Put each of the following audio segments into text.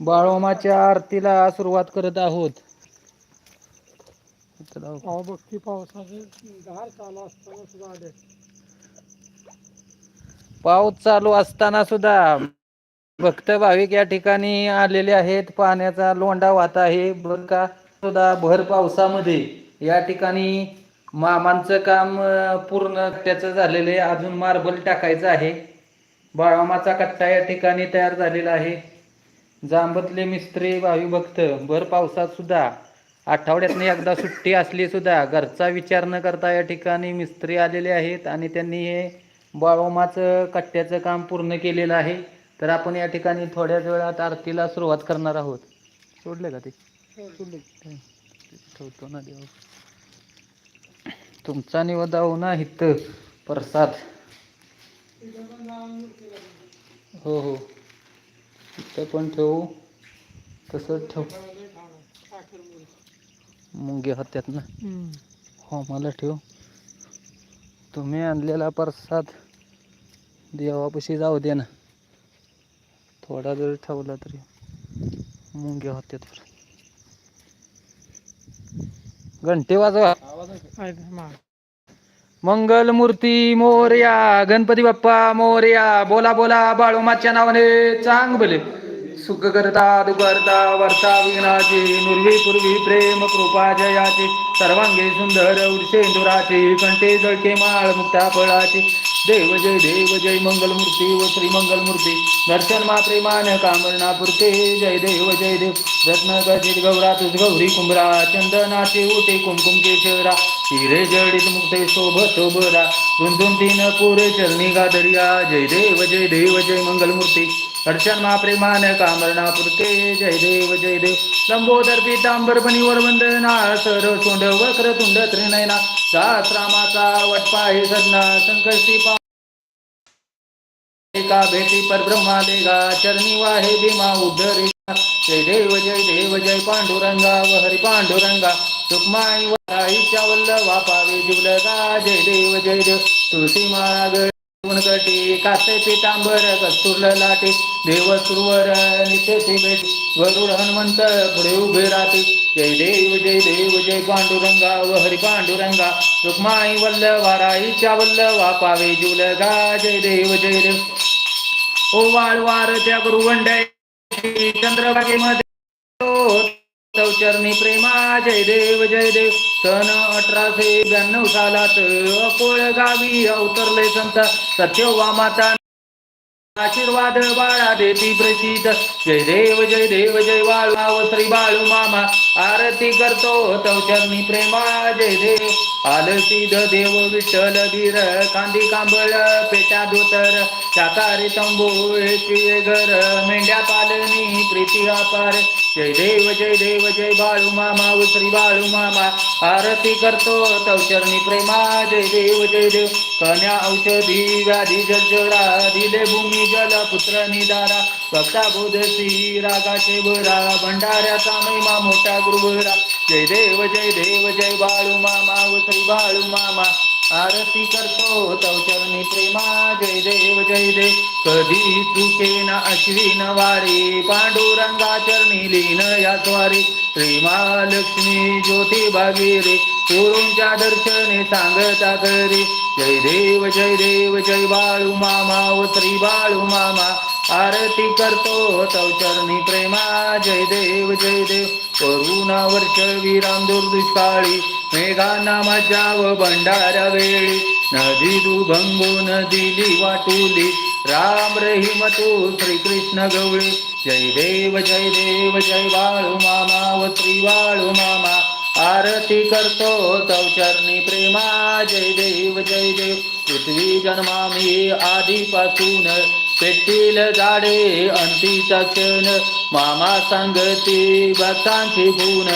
बाळोमाच्या आरतीला सुरुवात करत आहोत. अहो भक्ती पावसाचे धार चालू असताना सुद्धा आले. पाऊस चालू असताना सुद्धा भक्त भाविक या ठिकाणी आलेले आहेत. पाण्याचा लोंढा वाहत आहे. बर का सुद्धा भर पावसामध्ये या ठिकाणी मामांचं काम पूर्ण त्याचं झालेलं आहे. अजून मार्बल टाकायचं आहे. बाळामाचा कट्टा या ठिकाणी तयार झालेला आहे. जांबतले मिस्त्री भावी भक्त भर पावसात सुद्धा आठवड्यातनं एकदा सुट्टी असली सुद्धा घरचा विचार न करता या ठिकाणी मिस्त्री आलेले आहेत आणि त्यांनी हे बाळोमाचं कट्ट्याचं काम पूर्ण केलेलं आहे. तर आपण या ठिकाणी थोड्याच वेळात आरतीला सुरुवात करणार आहोत. सोडले का ते? ठेवतो ना देव. तुमचा निवदा हो ना हित प्रसाद. हो हो. इथं पण ठेवू. तसंच ठेव. मुंगे होत्यात ना. हो मला ठेव. तुम्ही आणलेला प्रसाद देवापाशी जाऊ दे ना. थोडा जर ठेवला तरी मुंगे होत्यात परत. घंटे वाजवा. मंगल मूर्ती मोर्या गणपती बाप्पा मोर्या बोला बोला बाळोमाच्या नावाने चांग भले सुख करता दुखरता वर्षा विघ्नाची नुर्वी पूर्वी प्रेम कृपा जयाची सर्वांगे सुंदर उर्षेंदुराची कंठे जळके माळ मुक्ता फळाची. देव जय देव जय मंगल मूर्ती व श्री मंगल मूर्ती दर्शन मा प्रेमान कामना पुरते. जय देव जय देव. रत्न गजित गौरा तुझ गौरी कुंभरा चंदनाचे उटे कुमकुम केशरा. हिरे जडित मुक्ते सोबत बरा. गुंतून तीन पुरे चरणी गादरिया. जय देव जय देव जय मंगल दर्शनमा मा प्रेमान कामरणापुरते जय देव जय देव. लंबोदर पीतांबर वंदना सर सोंड वक्र तुंड त्रिनयना सहस्रामाचा वटपाहे सदना संकष्टी पा एका भेटी पर ब्रह्मा देगा चरणी वाहे भीमा उद्धरेगा जय देव जय देव जय पांडुरंगा व हरि पांडुरंगा. सुखमाई वाईच्या वल्लभा पावे जिवलगा जय देव जय देव. तुलसी माळा गड कासे पितांबर कस्तुर लाटे देव सुरवर नित्य भेट गरुड हनुमंत पुढे उभे राहते. जय देव जय देव जय पांडुरंगा व हरी पांडुरंगा. रुक्माई वल्लभा राईच्या वल्लभा पावे जुलगा. जय देव जय देव. ओ वाळवार त्या गुरुवंडय चंद्रभागेमध्ये. चरणी प्रेमा जय देव जय देव. सन अठराशे ब्याण्णव सालात अकोळ गावी अवतरले संत सत्यवा माता. आशीर्वाद बाळा देती प्रसिद्ध जय देव जय देव जय बाळू माव श्री बाळू मामा. आरती करतो तव प्रेमा जय देव. आलसीद देव विठ्ठल धीर कांदी कांबळ पेटा धोतर. शाकाहारी तंबू घर मेंढ्या पालनी प्रीती अपार जय देव जय देव जय बाळू मामा श्री बाळू मामा. आरती करतो तव चरणी प्रेमा. जय देव जय देव. कन्या औषधी व्याधी जलचरा. दिले भूमी जल पुत्र निदारा. भक्ता बोधसी रागाचे बरा भंडाऱ्याचा महिमा मोठा गुरुबरा जय देव जय देव जय बाळू मामा श्री बाळू मामा. आरती करतो तव चरणी प्रेमा जय देव जय देव कधी चुके ना अश्विन वारी पांडुरंगा चरणी लीन या स्वारी. प्रेमा लक्ष्मी ज्योती भागीरे चोरूंच्या दर्शने सांगता घरी जय देव जय देव जय बाळू मामा ओ श्री बाळू मामा. आरती करतो चौचरणी प्रेमा जय देव जय देव. करुणा वर्ष विराम दुर्दुष्काळी मेघाना मजाव भंडारा वेळी. नदी दुभंगून दिली वाटुली राम रहीम तू श्रीकृष्ण गवळी. जय देव जय देव जय बाळू मामा व त्रिवाळू मामा. आरती करतो चौचरणी प्रेमा जय देव जय देव. पृथ्वी जन्मामी आधीपासून पेटील झाडे अंतीचा क्षण मामा सांगती भक्तांची गुण.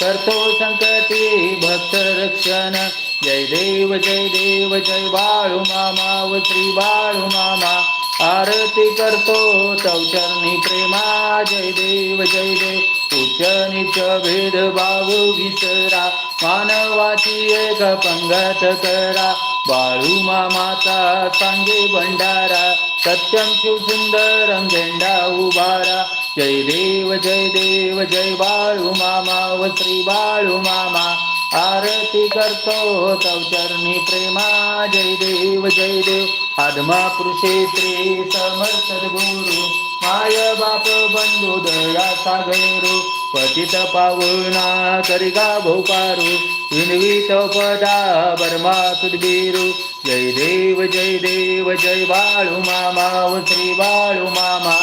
करतो संकटी भक्त रक्षण. जय देव जय देव जय बाळू मामा व श्री बाळू मामा. आरती करतो चौचरणी प्रेमा. जय देव जय देव. उच्च भेद बाबू विसरा. मानवाची एक पंगत करा. बाळू मामाचा सांगे भंडारा. सत्यम शिवसुंदरम झेंडा उभारा। जय देव जय देव जय बाळू मामा व श्री बाळू मामा। आरती करतो तव चरणी प्रेमा। जय देव जय देव। आदमा कृषेत्री समर्थ गुरु। माय बाप बंधू दया सागरू। पतित पावना करिगा भोपारू विनवीत पदा बर्मा सुदबीरू। जय देव जय देव जय बाळू मामा श्री बाळू मामा।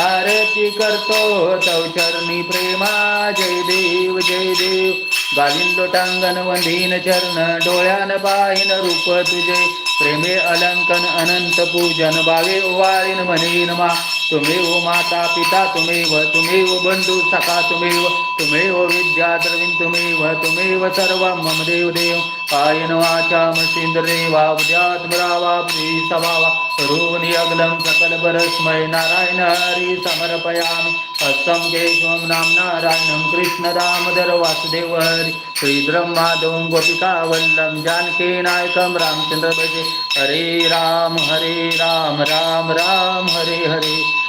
आरती करतो तव चरणी प्रेमा जय देव जय देव। गालिंदो लोटांगण वंदीन चरण डोळ्यान पाहिन रूप तुझे। प्रेमे अलंकन अनंत पूजन भावे ओवाळीन म्हणे नमा। तुम्ही माता पिता तुम्ही व तुम्ही व बंधू सखा तुम्ही व तुम्ही व विद्या द्रविण तुम्ही व तुम्ही व सर्व मम देव देव कायन वाचा मसिंद्रे वा उद्यात्मरा वा सभावा सरोनि अग्लं सकलपरस्मै नारायण हरि समर्पयामि। हस्तं केशवं नाम नारायणं कृष्णदामोदर वासुदेव हरि। श्रीधरं माधवं गोपिका वल्लभ जानकी नायकं रामचंद्र भजे। हरे राम हरे राम राम राम हरे हरे।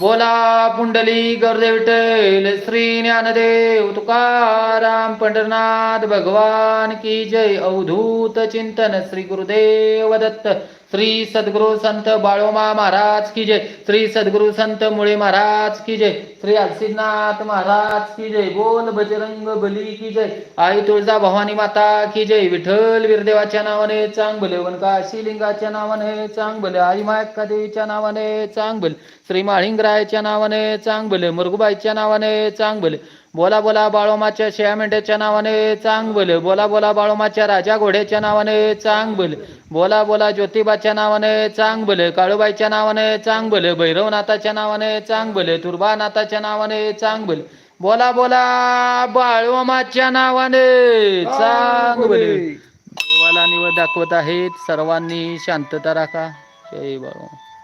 बोला पुंडली गर्दे विठ्ठल श्री ज्ञानदेव तुकाराम पंढरनाथ भगवान की जय. अवधूत चिंतन श्री गुरुदेव दत्त श्री सद्गुरु संत बाळोमा महाराज की जय. श्री सद्गुरु संत मुळे महाराज की जय. श्री अलसीनाथ महाराज की जय. बोल बजरंग बली की जय. आई तुळजा भवानी माता की जय. विठ्ठल वीरदेवाच्या नावाने चांग भले वनका लिंगाच्या नावाने चांग भले आई मायक्का देवीच्या नावाने चांग भले श्री माळिंगरायच्या नावाने चांग भले मुरगुबाईच्या नावाने चांग भले बोला बोला बाळोमाच्या शेया मेंढ्याच्या नावाने चांग भले बोला बोला बाळोमाच्या राजा घोड्याच्या नावाने चांग भले बोला बोला ज्योतिबाच्या नावाने चांग भले काळूबाईच्या नावाने चांग भले भैरवनाथाच्या नावाने चांग भले तुर्बानाथाच्या नावाने चांग भले बोला बोला बाळोमाच्या नावाने चांग भले देवाला निवड दाखवत आहेत सर्वांनी शांतता राखा. जय बाळोमा.